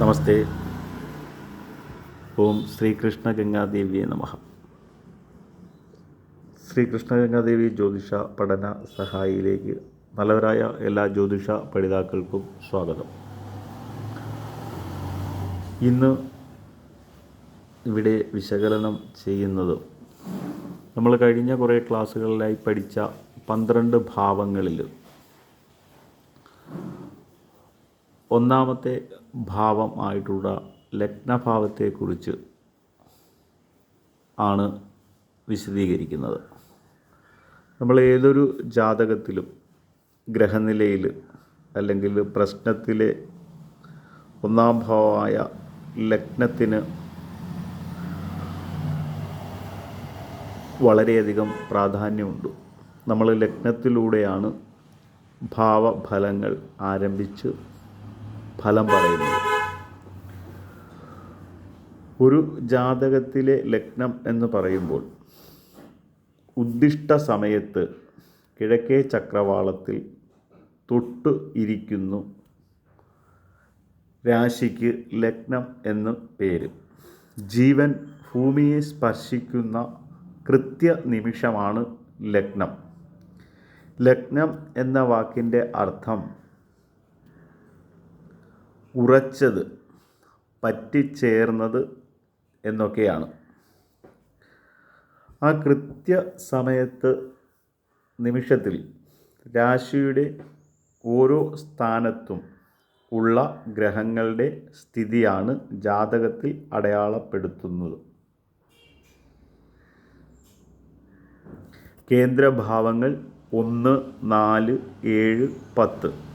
നമസ്തേ. ഓം ശ്രീകൃഷ്ണ ഗംഗാദേവിയെ നമ. ശ്രീകൃഷ്ണ ഗംഗാദേവി ജ്യോതിഷ പഠന സഹായിയിലേക്ക് നല്ലവരായ എല്ലാ ജ്യോതിഷ പഠിതാക്കൾക്കും സ്വാഗതം. ഇന്ന് ഇവിടെ വിശകലനം ചെയ്യുന്നത് നമ്മൾ കഴിഞ്ഞ കുറേ ക്ലാസ്സുകളിലായി പഠിച്ച പന്ത്രണ്ട് ഭാവങ്ങളിൽ. ഒന്നാമത്തെ ഭാവം ആയിട്ടുള്ള ലഗ്നഭാവത്തെക്കുറിച്ച് ആണ് വിശദീകരിക്കുന്നത്. നമ്മൾ ഏതൊരു ജാതകത്തിലും ഗ്രഹനിലയിൽ അല്ലെങ്കിൽ പ്രശ്നത്തിലെ ഒന്നാം ഭാവമായ ലഗ്നത്തിന് വളരെയധികം പ്രാധാന്യമുണ്ട്. നമ്മൾ ലഗ്നത്തിലൂടെയാണ് ഭാവഫലങ്ങൾ ആരംഭിച്ച് ഫലം പറയുന്നത് ഒരു ജാതകത്തിലെ ലഗ്നം എന്ന് പറയുമ്പോൾ ഉദ്ദിഷ്ട സമയത്ത് കിഴക്കേ ചക്രവാളത്തിൽ തൊട്ട് ഇരിക്കുന്നു രാശിക്ക് ലഗ്നം എന്ന് പേര്. ജീവൻ ഭൂമിയെ സ്പർശിക്കുന്ന കൃത്യ നിമിഷമാണ് ലഗ്നം. ലഗ്നം എന്ന വാക്കിന്റെ അർത്ഥം ഉറച്ചത് പറ്റിച്ചേർന്നത് എന്നൊക്കെയാണ്. ആ കൃത്യ സമയത്ത് നിമിഷത്തിൽ രാശിയുടെ ഓരോ സ്ഥാനത്തും ഉള്ള ഗ്രഹങ്ങളുടെ സ്ഥിതിയാണ് ജാതകത്തിൽ അടയാളപ്പെടുത്തുന്നത്. കേന്ദ്രഭാവങ്ങൾ ഒന്ന് നാല് ഏഴ് പത്ത്.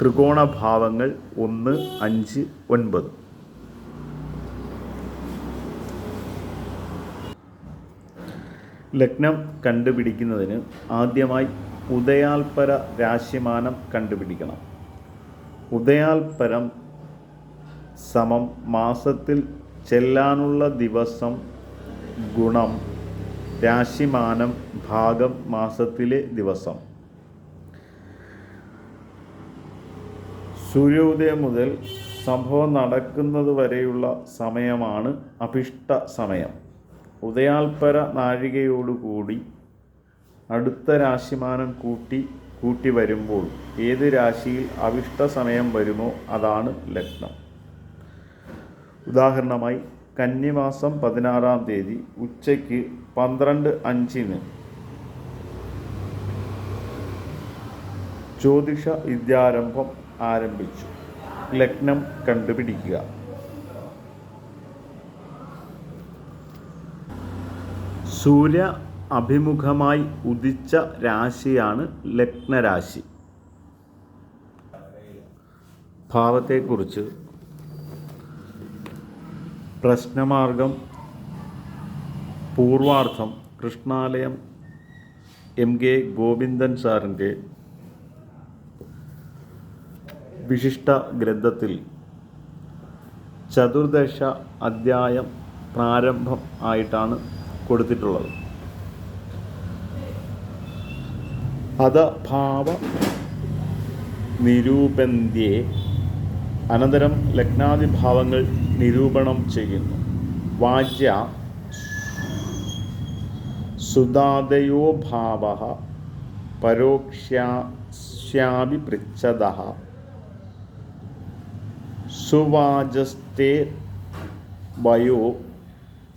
ത്രികോണഭാവങ്ങൾ ഒന്ന് അഞ്ച് ഒൻപത്. ലഗ്നം കണ്ടുപിടിക്കുന്നതിന് ആദ്യമായി ഉദയാൽപര രാശിമാനം കണ്ടുപിടിക്കണം. ഉദയാൽപരം സമം മാസത്തിൽ ചെല്ലാനുള്ള ദിവസം ഗുണം രാശിമാനം ഭാഗം മാസത്തിലെ ദിവസം. സൂര്യോദയം മുതൽ സംഭവം നടക്കുന്നത് വരെയുള്ള സമയമാണ് അഭിഷ്ട സമയം. ഉദയാൽപര നാഴികയോടുകൂടി അടുത്ത രാശിമാനം കൂട്ടി കൂട്ടി വരുമ്പോൾ ഏത് രാശിയിൽ അവിഷ്ട സമയം വരുമോ അതാണ് ലഗ്നം. ഉദാഹരണമായി കന്നിമാസം പതിനാറാം തീയതി ഉച്ചയ്ക്ക് പന്ത്രണ്ട് അഞ്ചിന് ജ്യോതിഷ വിദ്യാരംഭം ആരംഭിച്ചു. ലഗ്നം കണ്ടുപിടിക്കുക. സൂര്യ അഭിമുഖമായി ഉദിച്ച രാശിയാണ് ലഗ്നരാശി. ഭാവത്തെക്കുറിച്ച് പ്രശ്നമാർഗം പൂർവാർത്ഥം കൃഷ്ണാലയം എം കെ ഗോവിന്ദൻ സാറിന്റെ വിശിഷ്ട ഗ്രന്ഥത്തിൽ ചതുർദശ അധ്യായം പ്രാരംഭം ആയിട്ടാണ് കൊടുത്തിട്ടുള്ളത്. അത് ഭാവ നിരൂപന്ത്യേ അനന്തരം ലഗ്നാദിഭാവങ്ങൾ നിരൂപണം ചെയ്യുന്നു. വാച്യ സുതാദയോ ഭാവ പരോക്ഷ്യാപി പൃച്ഛത സുവാചസ്തേ വയോ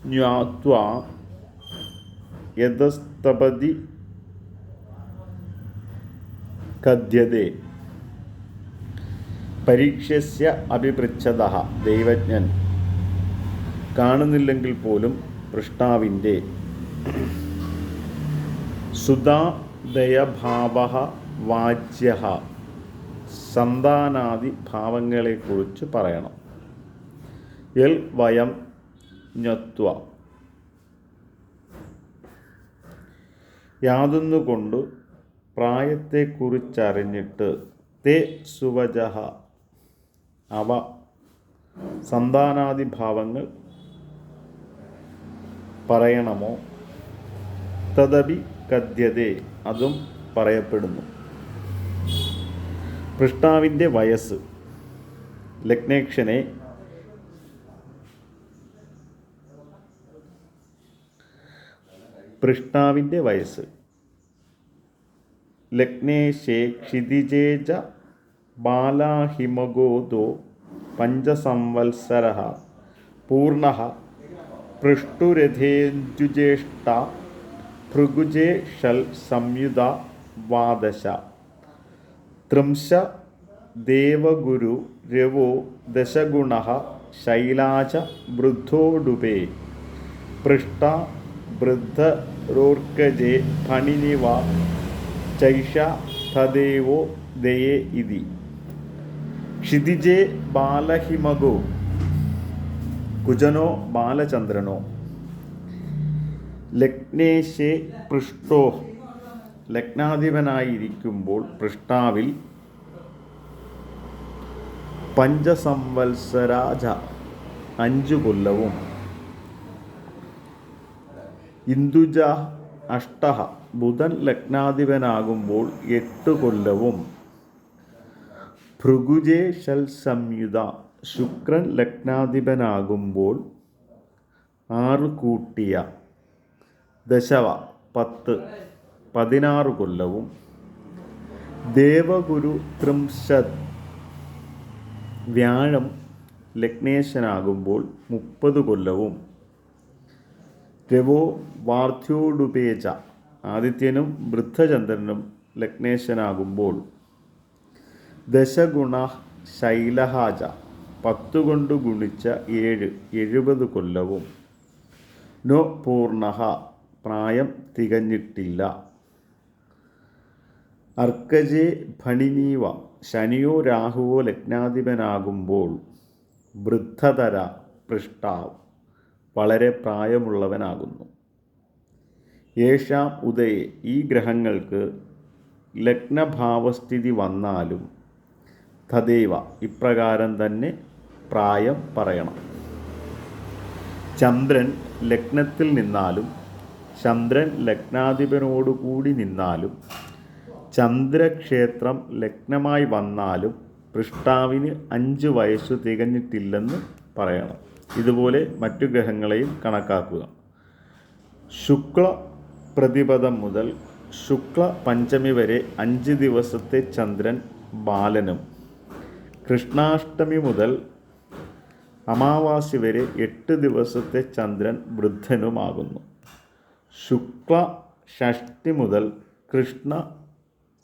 ജ്ഞാത്വാ യതസ്തപതി കഥ്യതേ. പരീക്ഷസ്യ അഭിപൃച്ഛത ദൈവജ്ഞൻ. കാണുന്നില്ലെങ്കിൽ പോലും പൃഷ്ടാവിന്റെ. സുതാദയഭാവ വാച്യ സന്താനാദി ഭാവങ്ങളെക്കുറിച്ച് പറയണം. എൽ വയം ഞത്വ യാതൊന്നുകൊണ്ട് പ്രായത്തെക്കുറിച്ചറിഞ്ഞിട്ട് തേ സുവജഹ. അവ സന്താനാദിഭാവങ്ങൾ പറയണമോ? തദപി കഥ്യതേ അതും പറയപ്പെടുന്നു. പൃഷ്ടാവിന്റെ വയസ്സ്. ലഗ്നേക്ഷനെ പൃഷ്ടാവിന്റെ വയസ്സ്. ലഗ്നേശേ ക്ഷിതിജേജ ബാലാഹിമഗോദോ പഞ്ചസംവത്സര പൂർണ പൃഷ്ടുരഥേഞ്ജുജേഷ്ട ഭൃഗുജേ ഷൽ സംയുത വാദശ. ത്രിംശ ദേവഗുരു രവോ ദശഗുണ ശൈലാച വൃദ്ധോടുപേ പൃഷ്ട വൃദ്ധരോർക്കജേ ഫണിനിവ ചൈഷ തദേവോ ദയേ ഇതി. ക്ഷിതിജേ ബാലഹിമഗോ കുജനോ ബാലചന്ദ്രനോ. ലഗ്നേശേ പൃഷ്ടോ ലഗ്നാധിപനായിരിക്കുമ്പോൾ പൃഷ്ടാവിൽ പഞ്ചസംവത്സരാജ അഞ്ചു കൊല്ലവും. ഇന്ദുജ അഷ്ട ബുധൻ ലഗ്നാധിപനാകുമ്പോൾ എട്ട് കൊല്ലവും. ഭൃഗുജേ ഷൽ സംയുത ശുക്രൻ ലഗ്നാധിപനാകുമ്പോൾ ആറ് കൂട്ടിയ ദശവ പത്ത്. പതിനാറ് കൊല്ലവും ദേവഗുരു ത്രിംശത് വ്യാഴം ലഗ്നേശനാകുമ്പോൾ മുപ്പത് കൊല്ലവും. രവോ വാർധ്യോടുപേജ ആദിത്യനും വൃദ്ധചന്ദ്രനും ലഗ്നേശനാകുമ്പോൾ ദശഗുണ ശൈലഹാജ പത്തു കൊണ്ട് ഗുണിച്ച ഏഴ് എഴുപത് കൊല്ലവും. നോ പൂർണ പ്രായം തികഞ്ഞിട്ടില്ല. അർക്കജേ ഭണിനീവ ശനിയോ രാഹുവോ ലഗ്നാധിപനാകുമ്പോൾ വൃദ്ധതര പൃഷ്ടാവ് വളരെ പ്രായമുള്ളവനാകുന്നു. യേഷാം ഉദയെ ഈ ഗ്രഹങ്ങൾക്ക് ലഗ്നഭാവസ്ഥിതി വന്നാലും തദൈവ ഇപ്രകാരം തന്നെ പ്രായം പറയണം. ചന്ദ്രൻ ലഗ്നത്തിൽ നിന്നാലും ചന്ദ്രൻ ലഗ്നാധിപനോടുകൂടി നിന്നാലും ചന്ദ്രക്ഷേത്രം ലഗ്നമായി വന്നാലും പൃഷ്ടാവിന് അഞ്ച് വയസ്സ് തികഞ്ഞിട്ടില്ലെന്ന് പറയണം. ഇതുപോലെ മറ്റു ഗ്രഹങ്ങളെയും കണക്കാക്കുക. ശുക്ല പ്രതിപദം മുതൽ ശുക്ല പഞ്ചമി വരെ അഞ്ച് ദിവസത്തെ ചന്ദ്രൻ ബാലനും. കൃഷ്ണാഷ്ടമി മുതൽ അമാവാസി വരെ എട്ട് ദിവസത്തെ ചന്ദ്രൻ വൃദ്ധനുമാകുന്നു. ശുക്ല ഷഷ്ടി മുതൽ കൃഷ്ണ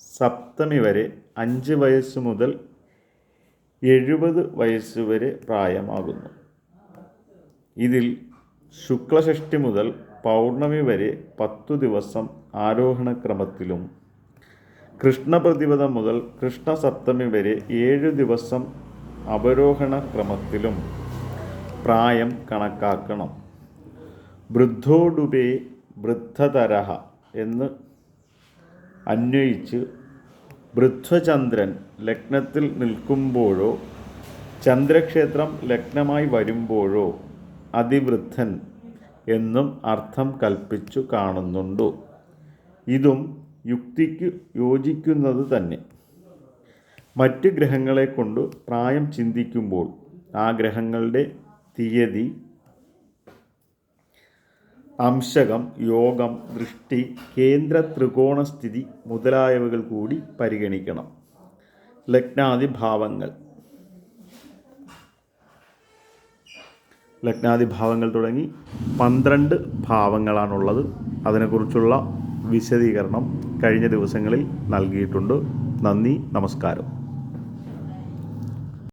സപ്തമി വരെ അഞ്ച് വയസ്സ് മുതൽ എഴുപത് വയസ്സ് വരെ പ്രായമാകുന്നു. ഇതിൽ ശുക്ലഷഷ്ടി മുതൽ പൗർണമി വരെ പത്തു ദിവസം ആരോഹണക്രമത്തിലും കൃഷ്ണപ്രതിപദം മുതൽ കൃഷ്ണസപ്തമി വരെ ഏഴ് ദിവസം അവരോഹണ ക്രമത്തിലും പ്രായം കണക്കാക്കണം. വൃദ്ധോടുപേ വൃദ്ധതരഹ എന്ന് അന്വയിച്ച് പൃഥ്വചന്ദ്രൻ ലഗ്നത്തിൽ നിൽക്കുമ്പോഴോ ചന്ദ്രക്ഷേത്രം ലഗ്നമായി വരുമ്പോഴോ അതിവൃദ്ധൻ എന്നും അർത്ഥം കൽപ്പിച്ചു കാണുന്നുണ്ടു. ഇതും യുക്തിക്ക് യോജിക്കുന്നത് തന്നെ. മറ്റ് ഗ്രഹങ്ങളെ കൊണ്ട് പ്രായം ചിന്തിക്കുമ്പോൾ ആ ഗ്രഹങ്ങളുടെ തീയതി അംശകം യോഗം ദൃഷ്ടി കേന്ദ്ര ത്രികോണസ്ഥിതി മുതലായവകൾ കൂടി പരിഗണിക്കണം. ലഗ്നാദി ഭാവങ്ങൾ. ലഗ്നാദി ഭാവങ്ങൾ തുടങ്ങി പന്ത്രണ്ട് ഭാവങ്ങളാണുള്ളത്. അതിനെക്കുറിച്ചുള്ള വിശദീകരണം കഴിഞ്ഞ ദിവസങ്ങളിൽ നൽകിയിട്ടുണ്ട്. നന്ദി നമസ്കാരം.